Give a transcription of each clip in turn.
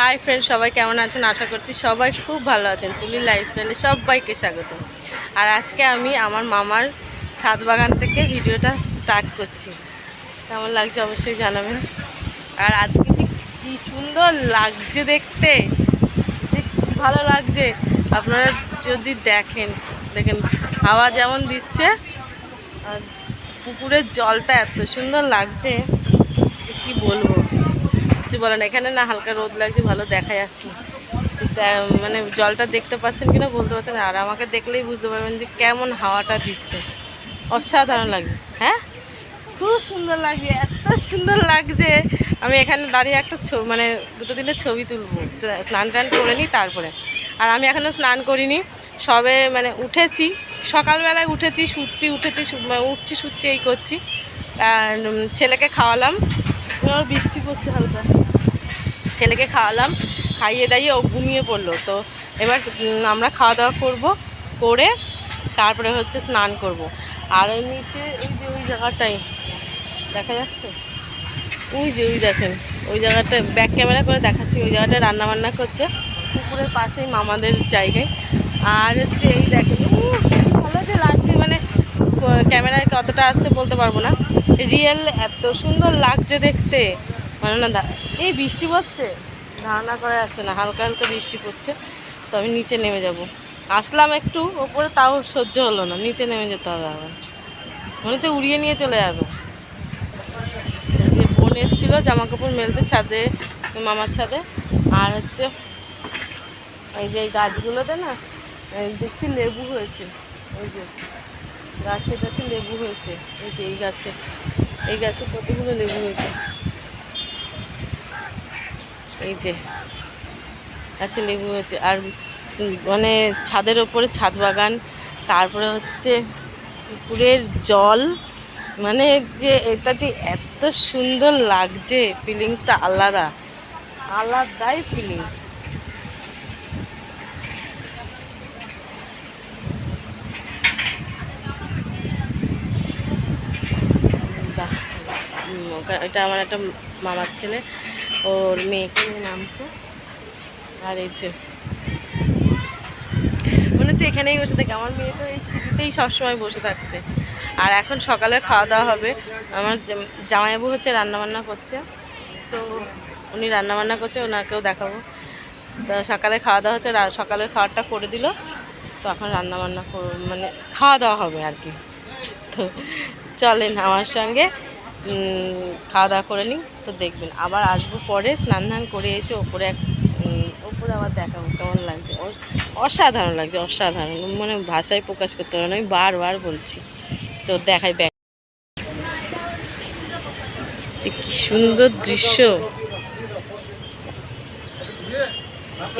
Hi friend সবাই কেমন আছেন? আশা করছি সবাই খুব ভালো আছেন। তুলি লাইফস্টাইলে সবাইকে স্বাগত আর আজকে আমি আমার মামার ছাদ বাগান থেকে ভিডিওটা স্টার্ট করছি। কেমন লাগছে অবশ্যই জানাবেন। আর আজকে কী সুন্দর লাগছে দেখতে। ভালো লাগছে। আপনারা যদি দেখেন দেখেন, হাওয়া যেমন দিচ্ছে, আর পুকুরের জলটা এত সুন্দর লাগছে। যে কি বলব? কিছু বলেন এখানে না হালকা রোদ লাগছে, ভালো দেখা যাচ্ছে মানে জলটা দেখতে পাচ্ছেন কিনা বলতে পারছেন না। আর আমাকে দেখলেই বুঝতে পারবেন যে কেমন হাওয়াটা দিচ্ছে। অসাধারণ লাগে হ্যাঁ? খুব সুন্দর লাগছে, এত সুন্দর লাগছে। আমি এখানে দাঁড়িয়ে একটা মানে দুটো দিনের ছবি তুলবো স্নান টান করে নিই তারপরে। আর আমি এখনও স্নান করিনি, সবে মানে উঠেছি, সকালবেলায় উঠেছি, শুচ্ছি, উঠেছি মানে উঠছি, শুচ্ছি, এই করছি। আর ছেলেকে খাওয়ালাম বৃষ্টি পড়ছে হালকা। ছেলেকে খাওয়ালাম, খাইয়ে দাইয়ে ও ঘুমিয়ে পড়ল। তো এবার আমরা খাওয়া দাওয়া করব, করে তারপরে হচ্ছে স্নান করব। আর ওই নিচে ওই যে ওই জায়গাটাই দেখা যাচ্ছে? ওই যে ওই দেখেন, ওই জায়গাটা ব্যাক ক্যামেরা করে দেখাচ্ছি, ওই জায়গাটা রান্না বান্না করছে। পুকুরের পাশেই মামাদের জায়গায়। আর হচ্ছে এই দেখেন ভালো যে লাগছে মানে ক্যামেরায় কতটা আসছে বলতে পারব না। রিয়েল এত সুন্দর লাগছে দেখতে। মানে না এই বৃষ্টি পড়ছে? ধারণা করা যাচ্ছে না, হালকা হালকা বৃষ্টি পড়ছে। তো আমি নিচে নেমে যাব। আসলাম একটু, ওপরে তাও সহ্য হলো না, নিচে নেমে যেতে হবে আবার। মনে হচ্ছে উড়িয়ে নিয়ে চলে যাবে। যে বোন এসেছিল জামা কাপড় মেলতে ছাদে, মামার ছাদে, আর হচ্ছে এই যে এই গাছগুলোতে না দেখছি লেবু হয়েছে। ওই যে গাছে গাছে লেবু হয়েছে, এই যে এই গাছে। এই গাছে কতগুলো লেবু হয়েছে? এই যে, গাছে লেবু হয়েছে। আর মানে ছাদের ওপরে ছাদ বাগান, তারপরে হচ্ছে পুকুরের জল। মানে যে এটা যে এত সুন্দর লাগছে ফিলিংসটা আলাদা। আলাদাই ফিলিংস এটা আমার একটা মামার ছেলে। ওর মেয়েকে নিয়ে নামছে। আর এই যে, মনে হচ্ছে এখানেই বসে থাকে। আমার মেয়ে তো এই সিঁড়িতেই সবসময় বসে থাকছে। আর এখন সকালে খাওয়া দাওয়া হবে। আমার জাম- জামাইবাবু হচ্ছে রান্নাবান্না করছে। তো উনি রান্নাবান্না করছে, ওনাকেও দেখাবো। তো সকালে খাওয়া দাওয়া হচ্ছে সকালের খাওয়াটা করে দিল। তো এখন রান্নাবান্না মানে খাওয়া দাওয়া হবে আর কি। তো চলেন আমার সঙ্গে। খাওয়া দাওয়া করে নিই, তো দেখবেন। আবার আসব পরে, স্নান ধান করে এসে ওপরে এক ওপরে আবার দেখাবো কেমন লাগছে। অসাধারণ লাগছে, অসাধারণ। মানে ভাষায় প্রকাশ করতে পারব না, আমি বারবার বলছি। তো দেখাই ব্যাগ যে কি সুন্দর দৃশ্য।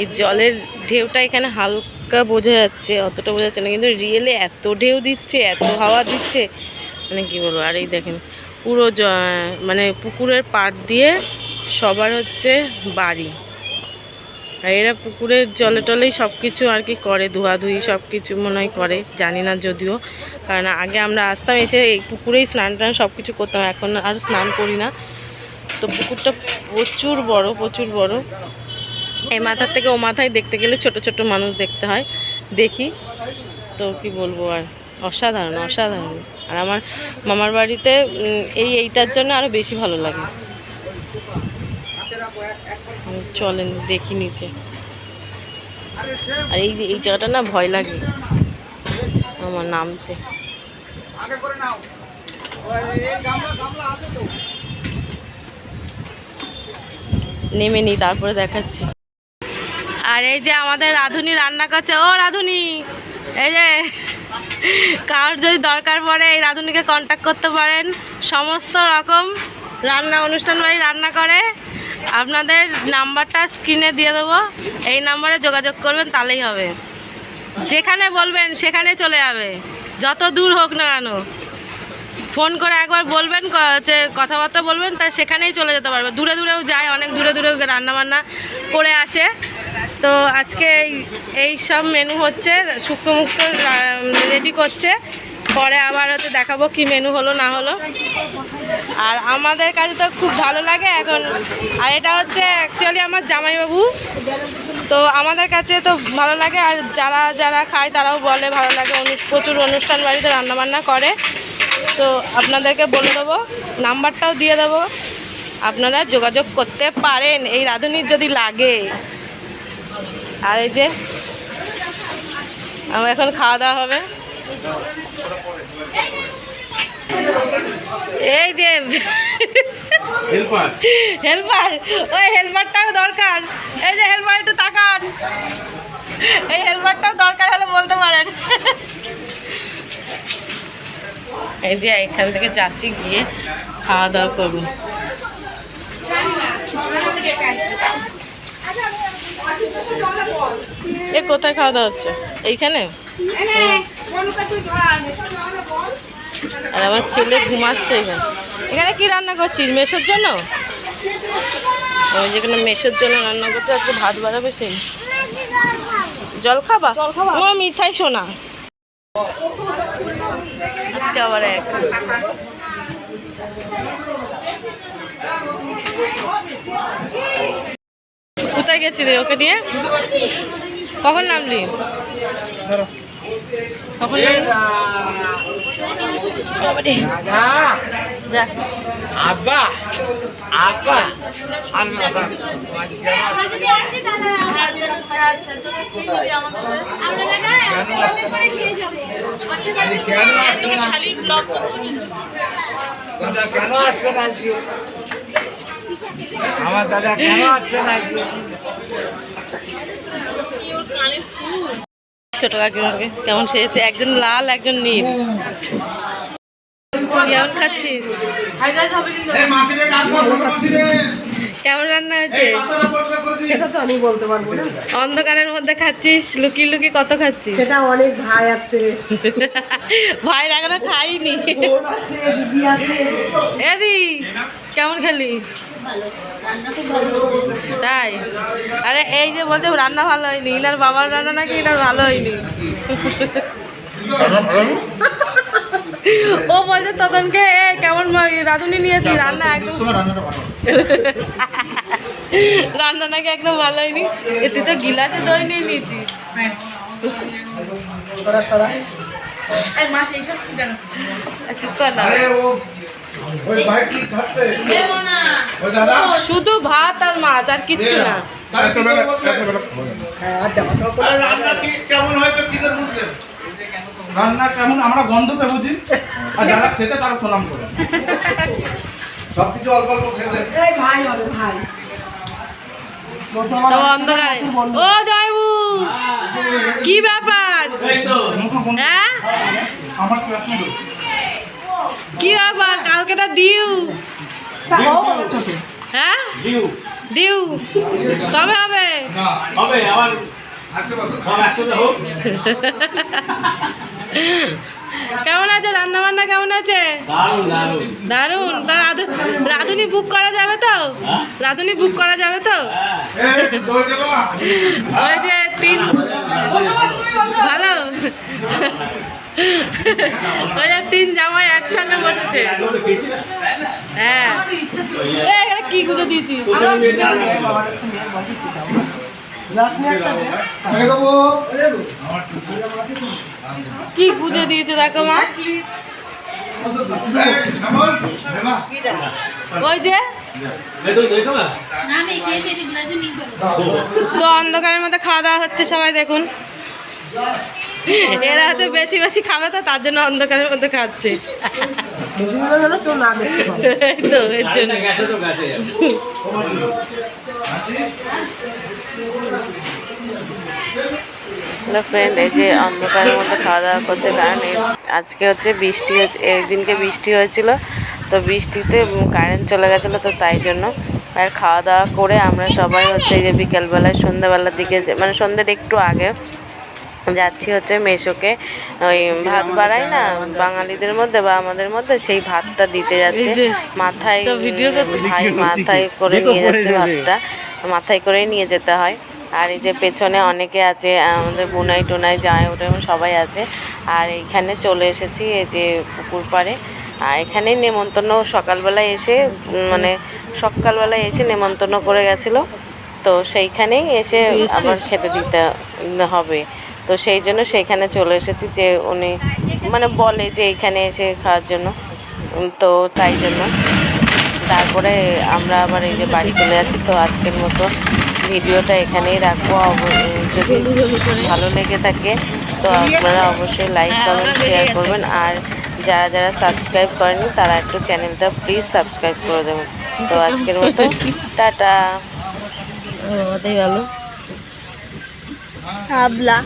এই জলের ঢেউটা এখানে হালকা বোঝা যাচ্ছে, অতটা বোঝা যাচ্ছে না, কিন্তু রিয়েলে এত ঢেউ দিচ্ছে, এত হাওয়া দিচ্ছে। মানে কি বলব, আর এই দেখেন পুরো মানে পুকুরের পাড় দিয়ে সবার হচ্ছে বাড়ি। আর এরা পুকুরের জলে টলেই সব কিছু আর কি করে, ধোয়াধুয়ি সব কিছু মনে হয় করে, জানি না যদিও। কারণ আগে আমরা আসতাম, এসে এই পুকুরেই স্নান টান সব কিছু করতাম, এখন আর স্নান করি না। তো পুকুরটা প্রচুর বড় প্রচুর বড়। এই মাথার থেকে ও মাথায় দেখতে গেলে ছোট ছোট মানুষ দেখতে হয়। দেখি তো কি বলব আর, অসাধারণ অসাধারণ। আর আমার মামার বাড়িতে এই এইটার জন্য আরও বেশি ভালো লাগে। চলেন, দেখি নিচে। আর এই এই জায়গাটা না ভয় লাগে আমার নামতে। নেমে নি, তারপরে দেখাচ্ছি। আর এই যে আমাদের রাধুনি রান্না করছে। ও রাধুনি, এই যে কার যদি দরকার পড়ে এই রাঁধুনিকে কন্ট্যাক্ট করতে পারেন, সমস্ত রকম রান্না অনুষ্ঠান বাড়ি রান্না করে। আপনাদের নাম্বারটা স্ক্রিনে দিয়ে দেবো। এই নাম্বারে যোগাযোগ করবেন, তাহলেই হবে। যেখানে বলবেন, সেখানে চলে যাবে। যত দূর হোক না কেন। ফোন করে একবার বলবেন যে কথাবার্তা বলবেন, তা সেখানেই চলে যেতে পারবে। দূরে দূরেও যায়, অনেক দূরে দূরেও রান্নাবান্না করে আসে। তো আজকে এই- সব মেনু হচ্ছে শুক্তো মুক্তো রেডি করছে। পরে আবার হচ্ছে দেখাবো কি মেনু হলো, না হলো। আর আমাদের কাছে তো খুব ভালো লাগে এখন। আর এটা হচ্ছে অ্যাকচুয়ালি আমার জামাইবাবু। তো আমাদের কাছে তো ভালো লাগে, আর যারা যারা খায় তারাও বলে ভালো লাগে। প্রচুর অনুষ্ঠান বাড়িতে রান্নাবান্না করে। তো আপনাদেরকে বলে দেবো, নাম্বারটাও দিয়ে দেবো। আপনারা যোগাযোগ করতে পারেন। এই রাঁধুনির যদি লাগে। আর এই যে আমার এখন খাওয়া দাওয়া হবে। এই যে হেল্পার, ওই হেল্পারটাও দরকার। এই যে হেল্পার, একটু তাকান। এই হেল্পারটাও দরকার হলে বলতে পারেন। এই যে এখান থেকে যাচ্ছি গিয়ে খাওয়া দাওয়া করব। এ কোথায় খাওয়া দাওয়া হচ্ছে? এইখানে? আর আমার ছেলে ঘুমাচ্ছে এখানে। এখানে কি রান্না করছিস মেশোর জন্য? ওই যেখানে মেশোর জন্য রান্না করছে আজকে ভাত বাড়াবে সেই। জল খাবা? ও মিঠাই শোনা আজকে আবার এক। কোথায় গেছিলি ওকে নিয়ে কখন নামলি? কখন। আব্বা কেন আসছো? না? আমার দাদা কেন আসছে না? ছোট কাকিমাকে কেমন সেজেছে? একজন লাল একজন নীল। কেমন খাচ্ছিস? কেমন রান্না হয়েছে? সেটা তো আমি বলতে পারব না অন্ধকারের মধ্যে খাচ্ছিস? লুকি লুকি কত খাচ্ছিস? সেটা অনেক ভাই আছে। ভাই এখনও খাইনি। এদি কেমন খেলি? তাই? আরে এই যে বলছে রান্না ভালো হয়নি ইনার বাবার রান্না নাকি ইনার ভালো হয়নি? ও বলছে ততনকে এ কেমন রাঁধুনি নিয়েছি রান্না একদম রান্না নাকি একদম ভালো হয়নি। এ তুই তো গিলাসে দই নিয়ে নিয়েছিস। সরা আর চুপ কর না। শুধু ভাত আর মাছ আর কিচ্ছু না? হ্যাঁ রান্না কি কেমন হয়েছে কি করে বুঝলেন? রান্না কেমন আমরা গন্ধ পেয়ে বুঝি আর যারা খেতে তারা সুনাম করে। সবকিছু অল্প অল্প খেতে। ভাই হবে ভাই। অন্ধকারে। ও জয়বু! কি ব্যাপার? হ্যাঁ? কি ব্যাপার? কালকেটা ডিউ। হ্যাঁ? ডিউ কবে হবে? আবার আচ্ছা কেমন আছে? রান্না বান্না কেমন আছে? দারুণ তা রাধু রাধুনি বুক করা যাবে তো? রাধুনি বুক করা যাবে তো? হ্যাঁ। ওই যে তিন ভালো। যে তিন জামাই একসঙ্গে বসেছে। হ্যাঁ। কি গুঁজো দিয়েছিস? কি গুঁজো দিয়েছে দেখো মা। ওই যে, তো অন্ধকারের মধ্যে খাওয়া দাওয়া হচ্ছে সবাই দেখুন। এরা হচ্ছে বেশি বেশি খাবে তো, তার জন্য অন্ধকারের মধ্যে খাচ্ছে। তো তো হ্যালো ফ্রেন্ড এই যে অন্ধকারের মধ্যে খাওয়া দাওয়া করছে, কারণ আজকে হচ্ছে বৃষ্টি হচ্ছে একদিনকে বৃষ্টি হয়েছিল, তো বৃষ্টিতে কারেন্ট চলে গেছিল, তো তাই জন্য আর খাওয়া দাওয়া করে আমরা সবাই হচ্ছে এই যে বিকেলবেলায়, সন্ধ্যাবেলার দিকে মানে সন্ধ্যের একটু আগে যাচ্ছি হচ্ছে মেশোকে। ওই ভাত বাড়াই না বাঙালিদের মধ্যে বা আমাদের মধ্যে সেই ভাতটা দিতে যাচ্ছে। মাথায় ভাই মাথায় করে নিয়ে যাচ্ছে ভাতটা মাথায় করেই নিয়ে যেতে হয়। আর এই যে পেছনে অনেকে আছে আমাদের বুনাই টোনাই যায় ওটা সবাই আছে। আর এইখানে চলে এসেছি এই যে পুকুর পাড়ে। আর এখানেই নেমন্তন্ন সকালবেলায় এসে মানে সকালবেলায় এসে নেমন্তন্ন করে গেছিল। তো সেইখানেই এসে আবার খেতে দিতে হবে। তো সেই জন্য সেইখানে চলে এসেছি যে উনি মানে বলে যে এইখানে এসে খাওয়ার জন্য। তো তাই জন্য। তারপরে আমরা আবার এই যে বাড়ি চলে যাচ্ছি তো আজকের মতো ভিডিওটা এখানেই রাখব। যদি ভালো লেগে থাকে তো আপনারা অবশ্যই লাইক কমেন্ট শেয়ার করবেন। আর যারা যারা সাবস্ক্রাইব করেনি তারা একটু চ্যানেলটা প্লিজ সাবস্ক্রাইব করে দেবেন। তো আজকের মতো টাটা। গেল Habla.